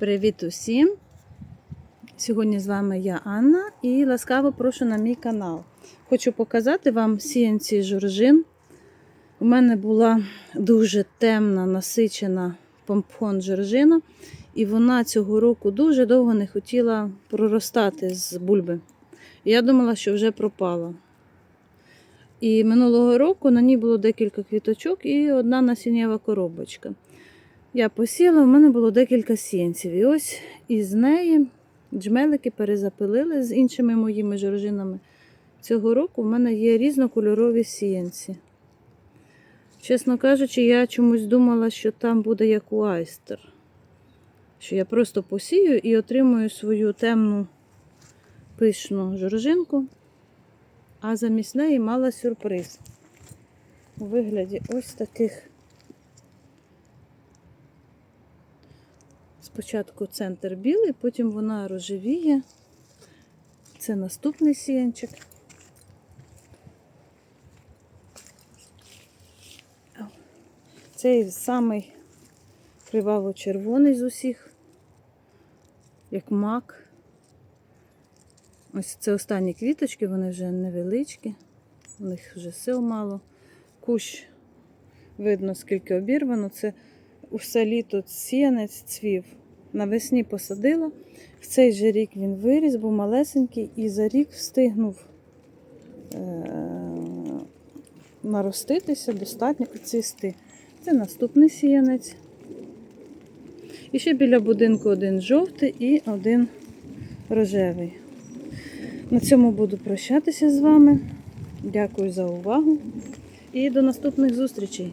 Привіт усім! Сьогодні з вами я Анна і ласкаво прошу на мій канал. Хочу показати вам сіянці жоржин. У мене була дуже темна, насичена помпхон жоржина, і вона цього року дуже довго не хотіла проростати з бульби. Я думала, що вже пропала. І минулого року на ній було декілька квіточок і одна насіннєва коробочка. Я посіяла, в мене було декілька сіянців. І ось із неї джмелики перезапилили з іншими моїми жоржинами. Цього року в мене є різнокольорові сіянці. Чесно кажучи, я чомусь думала, що там буде як у айстер. Що я просто посію і отримую свою темну пишну жоржинку, а замість неї мала сюрприз. У вигляді ось таких. Спочатку центр білий, потім вона рожевіє. Це наступний сіянчик. Цей самий криваво-червоний з усіх, як мак. Ось це останні квіточки, вони вже невеличкі, у них вже сил мало. Кущ видно, скільки обірвано. Це усе літо сіянець цвів. Навесні посадила. В цей же рік він виріс, був малесенький, і за рік встигнув е- нароститися, достатньо цвісти. Це наступний сіянець. І ще біля будинку один жовтий і один рожевий. На цьому буду прощатися з вами. Дякую за увагу і до наступних зустрічей!